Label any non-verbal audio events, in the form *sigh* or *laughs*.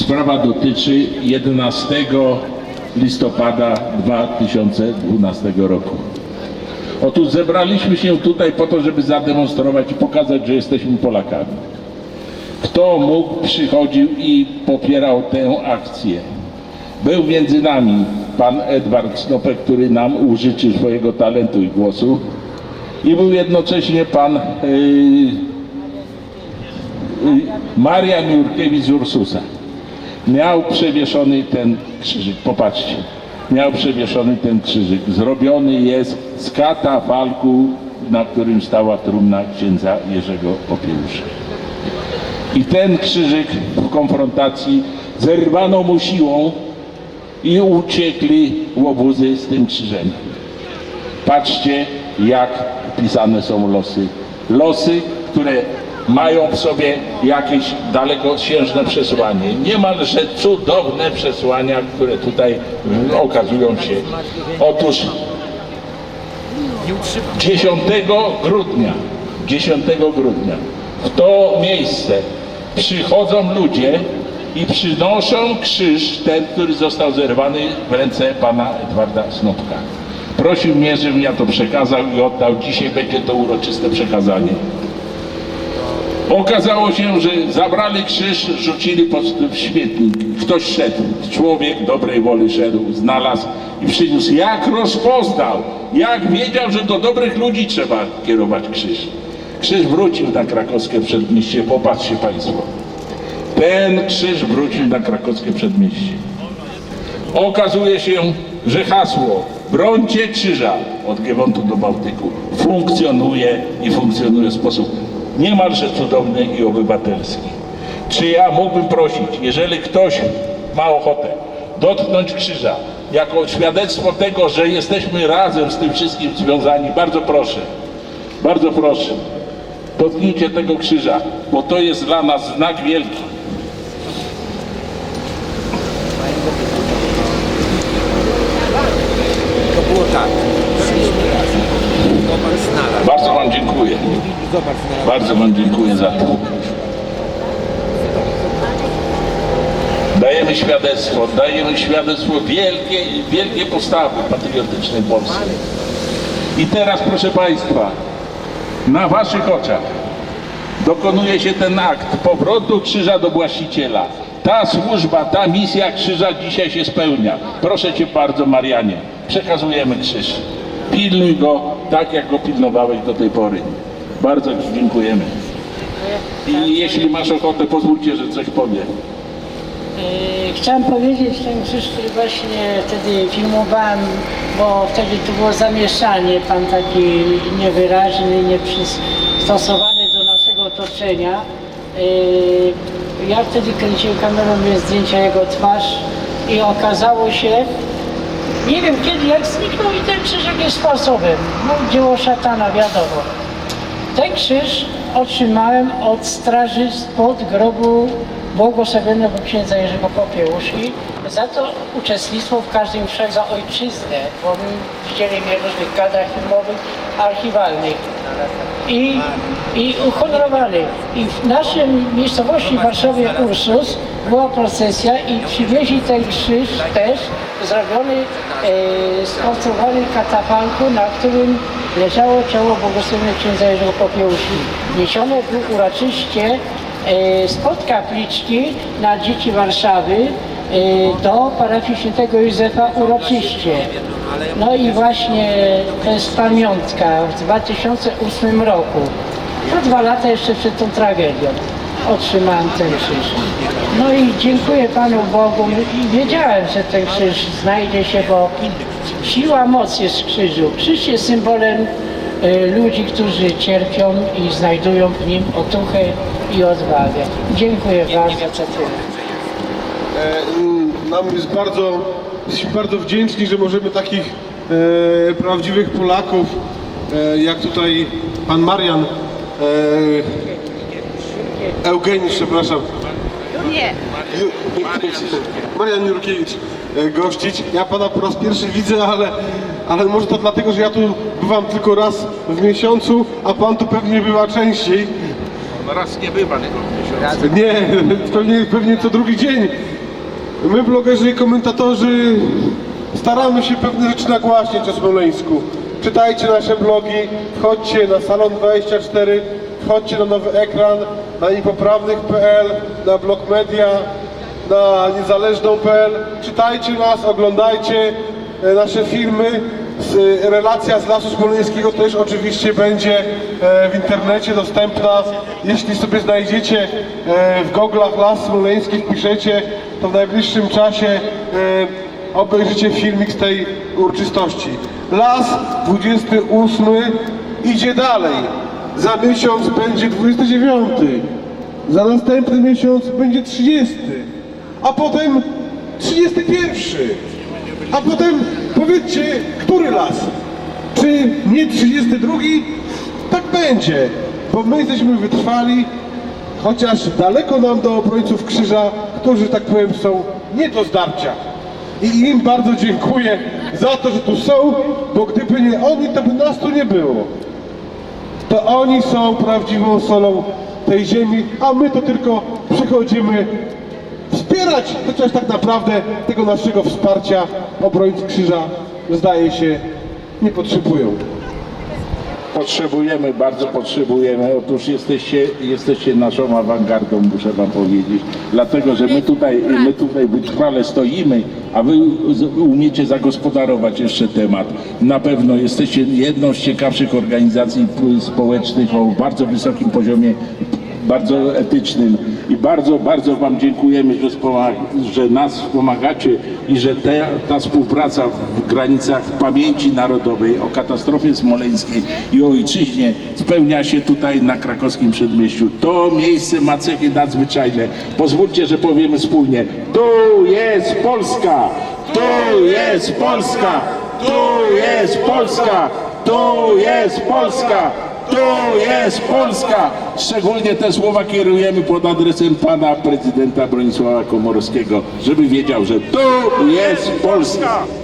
Sprawa dotyczy 11 listopada 2012 roku. Otóż zebraliśmy się tutaj po to, żeby zademonstrować i pokazać, że jesteśmy Polakami. Kto mógł, przychodził i popierał tę akcję. Był między nami pan Edward Snopek, który nam użyczył swojego talentu i głosu i był jednocześnie pan yy, Marian Jurkiewicz Ursusa. Miał przewieszony ten krzyżyk, popatrzcie, miał przewieszony ten krzyżyk. Zrobiony jest z katafalku, na którym stała trumna księdza Jerzego Popielusza. I ten krzyżyk w konfrontacji zerwano mu siłą i uciekli łobuzy z tym krzyżem. Patrzcie, jak pisane są losy. Losy, które mają w sobie jakieś dalekosiężne przesłanie. Niemalże cudowne przesłania, które tutaj okazują się. Otóż 10 grudnia, 10 grudnia w to miejsce przychodzą ludzie i przynoszą krzyż, ten, który został zerwany w ręce pana Edwarda Snopka. Prosił mnie, żebym ja to przekazał i oddał. Dzisiaj będzie to uroczyste przekazanie. Okazało się, że zabrali krzyż, rzucili pod w. Ktoś szedł, człowiek dobrej woli szedł, znalazł i przyniósł. Jak rozpoznał, jak wiedział, że do dobrych ludzi trzeba kierować krzyż. Krzyż wrócił na krakowskie przedmieście, popatrzcie Państwo. Ten krzyż wrócił na krakowskie przedmieście. Okazuje się, że hasło brońcie krzyża od Giewontu do Bałtyku funkcjonuje i funkcjonuje w sposób niemalże cudowny i obywatelski. Czy ja mógłbym prosić, jeżeli ktoś ma ochotę dotknąć krzyża jako świadectwo tego, że jesteśmy razem z tym wszystkim związani, bardzo proszę, bardzo proszę, dotknijcie tego krzyża, bo to jest dla nas znak wielki. Dziękuję. Bardzo Wam dziękuję za to. Dajemy świadectwo, dajemy świadectwo wielkiej, wielkiej postawy patriotycznej Polski. I teraz, proszę Państwa, na Waszych oczach dokonuje się ten akt powrotu krzyża do właściciela. Ta służba, ta misja krzyża dzisiaj się spełnia. Proszę Cię bardzo, Marianie, przekazujemy krzyż. Pilnuj go tak, jak go pilnowałeś do tej pory. Bardzo Ci dziękujemy. I jeśli masz ochotę, pozwólcie, że coś powiem. Yy, Chciałam powiedzieć ten krzyż, który właśnie wtedy filmowałam, bo wtedy tu było zamieszanie, pan taki niewyraźny, nieprzystosowany do naszego otoczenia. Yy, Ja wtedy kręciłem kamerą mnie zdjęcia jego twarz i okazało się, nie wiem kiedy, jak zniknął i ten krzyż jakimś sposobem. No dzieło szatana, wiadomo. Ten krzyż otrzymałem od straży spod grobu błogosławionego księdza Jerzego Popiełuszki za to uczestnictwo w każdym mszach za ojczyznę, bo widzieli mnie w różnych kadrach filmowych, archiwalnych i, i uhonorowali. I w naszym miejscowości w Warszawie Ursus była procesja i przywieźli ten krzyż też zrobiony e, z konstruowanej katafalku, na którym leżało ciało błogosławionego księdza Jerzego Popiełuszki. Niesione było uroczyście e, spod kapliczki na dzieci Warszawy e, do parafii świętego Józefa uroczyście. No i właśnie to jest pamiątka w 2008 roku. To dwa lata jeszcze przed tą tragedią otrzymałem ten krzyż. No i dziękuję Panu Bogu i wiedziałem, że ten krzyż znajdzie się, bo siła, moc jest w krzyżu. Krzyż jest symbolem e, ludzi, którzy cierpią i znajdują w nim otuchę i odwagę. Dziękuję bardzo za tyle. E, Nam jest bardzo, jesteśmy bardzo wdzięczni, że możemy takich e, prawdziwych Polaków, e, jak tutaj pan Marian, e, Eugeniusz, przepraszam. Nie. Ju- Marian Jurkiewicz e, gościć. Ja pana po raz pierwszy widzę, ale, ale może to dlatego, że ja tu bywam tylko raz w miesiącu, a pan tu pewnie bywa częściej. No raz nie bywa tylko w miesiącu. Nie, *laughs* pewnie, pewnie co drugi dzień. My, blogerzy i komentatorzy, staramy się pewne rzeczy nagłaśniać o Smoleńsku. Czytajcie nasze blogi, wchodźcie na Salon24, wchodźcie na nowy ekran, na niepoprawnych.pl, na blog media, na niezależną.pl. Czytajcie nas, oglądajcie e, nasze filmy. E, relacja z Lasu Smoleńskiego też oczywiście będzie e, w internecie dostępna. Jeśli sobie znajdziecie e, w goglach Las Smoleński, wpiszecie, to w najbliższym czasie e, obejrzycie filmik z tej uroczystości. Las 28 idzie dalej. Za miesiąc będzie 29. Za następny miesiąc będzie 30. A potem 31. A potem powiedzcie, który las? Czy nie 32? Tak będzie, bo my jesteśmy wytrwali, chociaż daleko nam do obrońców krzyża, którzy, tak powiem, są nie do zdarcia. I im bardzo dziękuję za to, że tu są, bo gdyby nie oni, to by nas tu nie było. To oni są prawdziwą solą tej ziemi, a my to tylko przychodzimy wspierać, chociaż tak naprawdę tego naszego wsparcia obrońcy krzyża zdaje się nie potrzebują. Potrzebujemy, bardzo potrzebujemy. Otóż jesteście, jesteście naszą awangardą, muszę wam powiedzieć. Dlatego, że my tutaj, my tutaj wytrwale stoimy, a wy umiecie zagospodarować jeszcze temat. Na pewno jesteście jedną z ciekawszych organizacji społecznych o bardzo wysokim poziomie bardzo etycznym i bardzo, bardzo Wam dziękujemy, że, że nas wspomagacie i że te, ta współpraca w granicach pamięci narodowej o katastrofie smoleńskiej i ojczyźnie spełnia się tutaj na krakowskim przedmieściu. To miejsce ma cechy nadzwyczajne. Pozwólcie, że powiemy wspólnie. Tu jest Polska! Tu jest Polska! Tu jest Polska! Tu jest Polska! Tu jest Polska! Szczególnie te słowa kierujemy pod adresem pana prezydenta Bronisława Komorowskiego, żeby wiedział, że tu jest Polska!